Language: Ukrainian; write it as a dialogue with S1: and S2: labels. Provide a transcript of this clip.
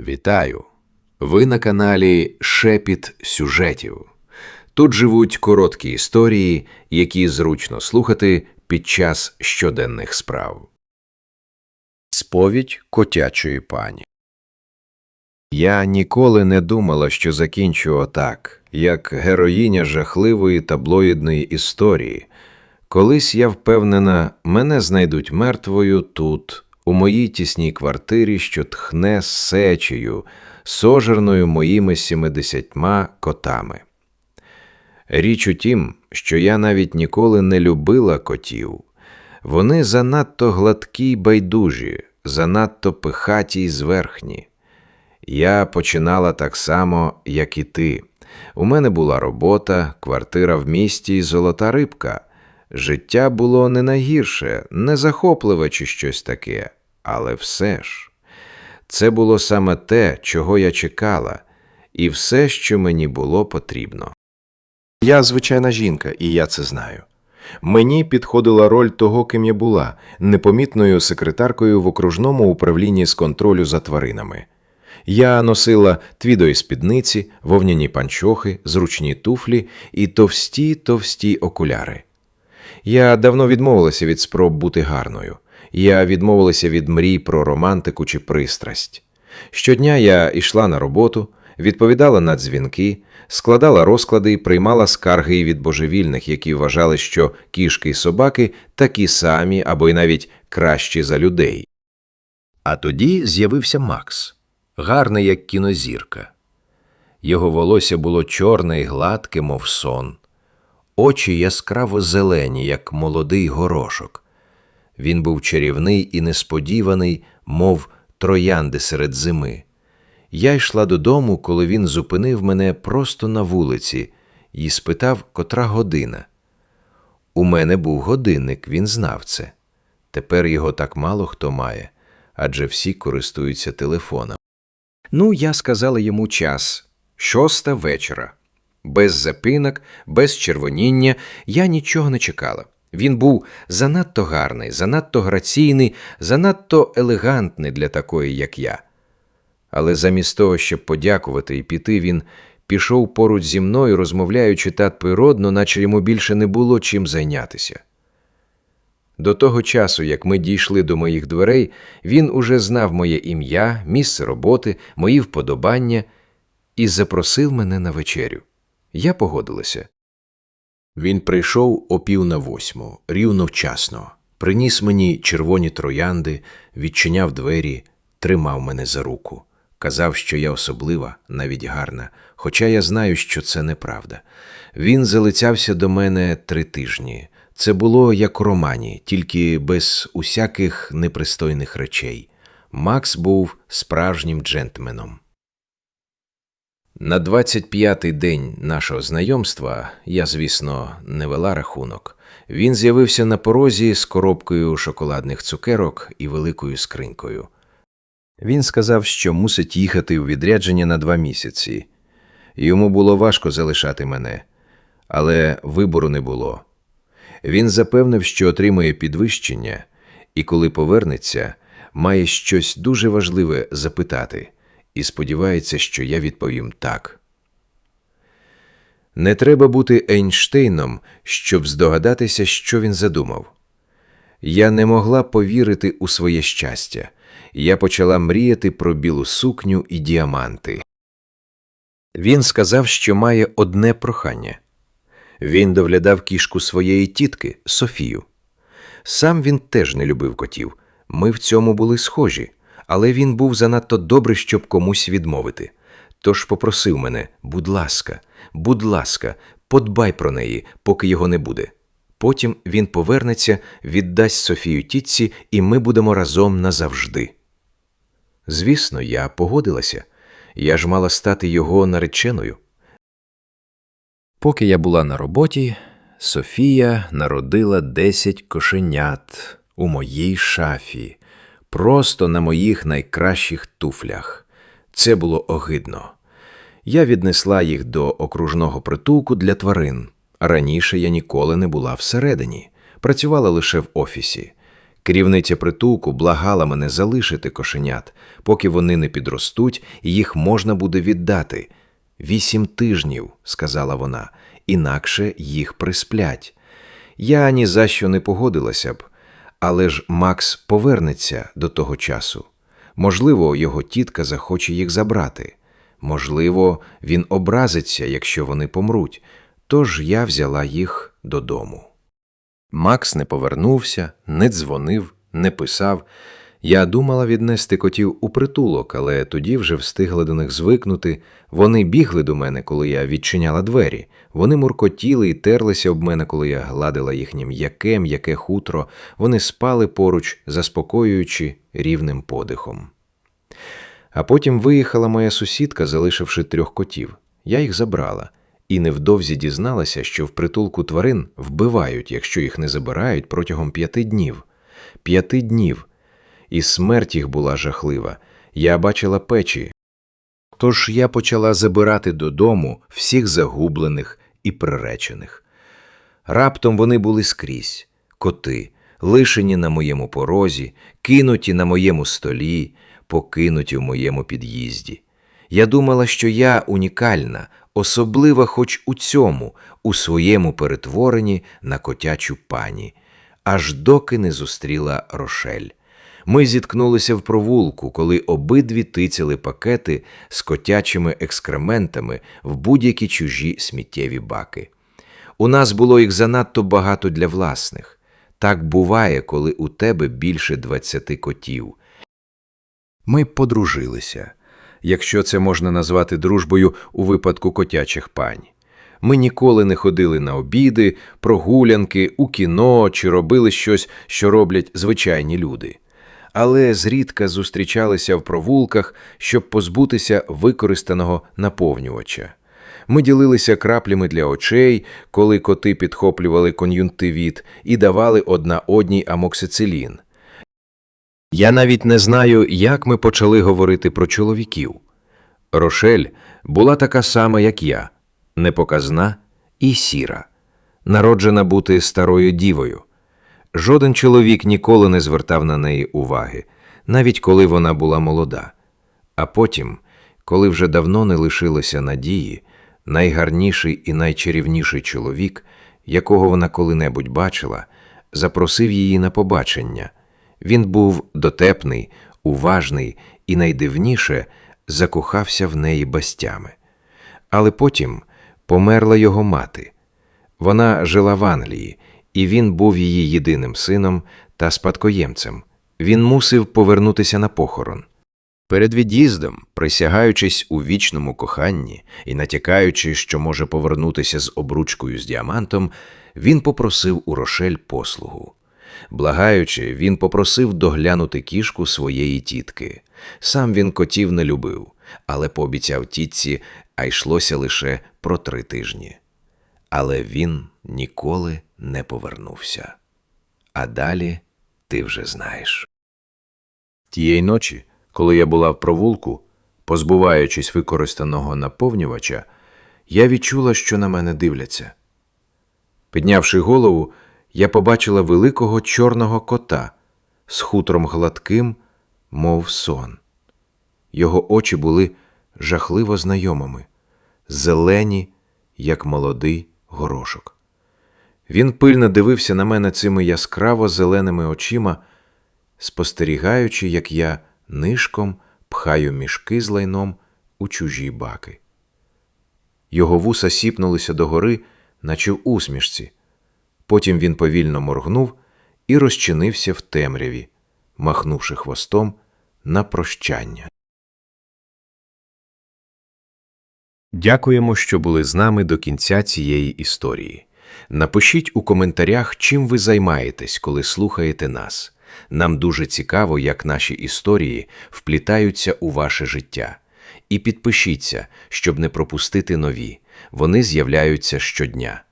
S1: Вітаю! Ви на каналі Шепіт сюжетів. Тут живуть короткі історії, які зручно слухати під час щоденних справ. Сповідь котячої пані. Я ніколи не думала, що закінчу отак, як героїня жахливої таблоїдної історії. Колись я впевнена, мене знайдуть мертвою тут, у моїй тісній квартирі, що тхне сечею, сожерною моїми сімидесятьма котами. Річ у тім, що я навіть ніколи не любила котів. Вони занадто гладкі й байдужі, занадто пихаті й зверхні. Я починала так само, як і ти. У мене була робота, квартира в місті і золота рибка. Життя було не найгірше, не захопливе чи щось таке, але все ж. Це було саме те, чого я чекала, і все, що мені було потрібно.
S2: Я звичайна жінка, і я це знаю. Мені підходила роль того, ким я була, непомітною секретаркою в окружному управлінні з контролю за тваринами. Я носила твідої спідниці, вовняні панчохи, зручні туфлі і товсті товсті окуляри. Я давно відмовилася від спроб бути гарною. Я відмовилася від мрій про романтику чи пристрасть. Щодня я йшла на роботу, відповідала на дзвінки, складала розклади і приймала скарги від божевільних, які вважали, що кішки і собаки такі самі або й навіть кращі за людей. А тоді з'явився Макс, гарний як кінозірка. Його волосся було чорне і гладке, мов сон, очі яскраво зелені, як молодий горошок. Він був чарівний і несподіваний, мов троянди серед зими. Я йшла додому, коли він зупинив мене просто на вулиці і спитав, котра година. У мене був годинник, він знав це. Тепер його так мало хто має, адже всі користуються телефоном. Ну, я сказала йому час шоста вечора. Без запинок, без червоніння я нічого не чекала. Він був занадто гарний, занадто граційний, занадто елегантний для такої, як я. Але замість того, щоб подякувати і піти, він пішов поруч зі мною, розмовляючи так природно, наче йому більше не було чим зайнятися. До того часу, як ми дійшли до моїх дверей, він уже знав моє ім'я, місце роботи, мої вподобання і запросив мене на вечерю. Я погодилася. Він прийшов о пів на восьму, рівно вчасно, приніс мені червоні троянди, відчиняв двері, тримав мене за руку. Казав, що я особлива, навіть гарна, хоча я знаю, що це неправда. Він залицявся до мене три тижні. Це було як у романі, тільки без усяких непристойних речей. Макс був справжнім джентльменом. На 25-й день нашого знайомства я, звісно, не вела рахунок. Він з'явився на порозі з коробкою шоколадних цукерок і великою скринькою. Він сказав, що мусить їхати у відрядження на два місяці. Йому було важко залишати мене, але вибору не було. Він запевнив, що отримує підвищення, і коли повернеться, має щось дуже важливе запитати, і сподівається, що я відповім так. Не треба бути Ейнштейном, щоб здогадатися, що він задумав. Я не могла повірити у своє щастя. Я почала мріяти про білу сукню і діаманти. Він сказав, що має одне прохання. Він доглядав кішку своєї тітки Софію. Сам він теж не любив котів. Ми в цьому були схожі, але він був занадто добрий, щоб комусь відмовити. Тож попросив мене, будь ласка, будь ласка, подбай про неї, поки його не буде. Потім він повернеться, віддасть Софію тітці, і ми будемо разом назавжди. Звісно, я погодилася. Я ж мала стати його нареченою. Поки я була на роботі, Софія народила десять кошенят у моїй шафі, просто на моїх найкращих туфлях. Це було огидно. Я віднесла їх до окружного притулку для тварин. Раніше я ніколи не була всередині, працювала лише в офісі.
S1: Керівниця притулку благала мене залишити кошенят, поки вони не підростуть, і їх можна буде віддати. Вісім тижнів, сказала вона, інакше їх присплять. Я ні за що не погодилася б, але ж Макс повернеться до того часу. Можливо, його тітка захоче їх забрати. Можливо, він образиться, якщо вони помруть, тож я взяла їх додому. Макс не повернувся, не дзвонив, не писав. Я думала віднести котів у притулок, але тоді вже встигла до них звикнути. Вони бігли до мене, коли я відчиняла двері. Вони муркотіли і терлися об мене, коли я гладила їхнє м'яке, м'яке хутро. Вони спали поруч, заспокоюючи рівним подихом. А потім виїхала моя сусідка, залишивши трьох котів. Я їх забрала і невдовзі дізналася, що в притулку тварин вбивають, якщо їх не забирають протягом п'яти днів. П'яти днів. І смерть їх була жахлива. Я бачила печі. Тож я почала забирати додому всіх загублених і приречених. Раптом вони були скрізь коти, лишені на моєму порозі, кинуті на моєму столі, покинуті в моєму під'їзді. Я думала, що я унікальна, особлива хоч у цьому, у своєму перетворенні на котячу пані, аж доки не зустріла Рошель. Ми зіткнулися в провулку, коли обидві тицяли пакети з котячими екскрементами в будь-які чужі сміттєві баки. У нас було їх занадто багато для власних. Так буває, коли у тебе більше двадцяти котів. Ми подружилися, якщо це можна назвати дружбою у випадку котячих пань. Ми ніколи не ходили на обіди, прогулянки, у кіно чи робили щось, що роблять звичайні люди. Але зрідка зустрічалися в провулках, щоб позбутися використаного наповнювача. Ми ділилися краплями для очей, коли коти підхоплювали кон'юнктивіт і давали одна одній амоксицилін. Я навіть не знаю, як ми почали говорити про чоловіків. Рошель була така сама, як я, непоказна і сіра, народжена бути старою дівою. Жоден чоловік ніколи не звертав на неї уваги, навіть коли вона була молода. А потім, коли вже давно не лишилося надії, найгарніший і найчарівніший чоловік, якого вона коли-небудь бачила, запросив її на побачення. Він був дотепний, уважний і найдивніше закохався в неї бастями. Але потім померла його мати. Вона жила в Англії, і він був її єдиним сином та спадкоємцем. Він мусив повернутися на похорон. Перед від'їздом, присягаючись у вічному коханні і натякаючи, що може повернутися з обручкою з діамантом, він попросив у Рошель послугу. Благаючи, він попросив доглянути кішку своєї тітки. Сам він котів не любив, але пообіцяв тітці, а йшлося лише про три тижні. Але він ніколи не повернувся. А далі ти вже знаєш. Тієї ночі, коли я була в провулку, позбуваючись використаного наповнювача, я відчула, що на мене дивляться. Піднявши голову, я побачила великого чорного кота з хутром гладким, мов сон. Його очі були жахливо знайомими, зелені, як молодий горошок. Він пильно дивився на мене цими яскраво зеленими очима, спостерігаючи, як я нишком пхаю мішки з лайном у чужі баки. Його вуса сіпнулися догори, наче в усмішці. Потім він повільно моргнув і розчинився в темряві, махнувши хвостом на прощання. Дякуємо, що були з нами до кінця цієї історії. Напишіть у коментарях, чим ви займаєтесь, коли слухаєте нас. Нам дуже цікаво, як наші історії вплітаються у ваше життя. І підпишіться, щоб не пропустити нові. Вони з'являються щодня.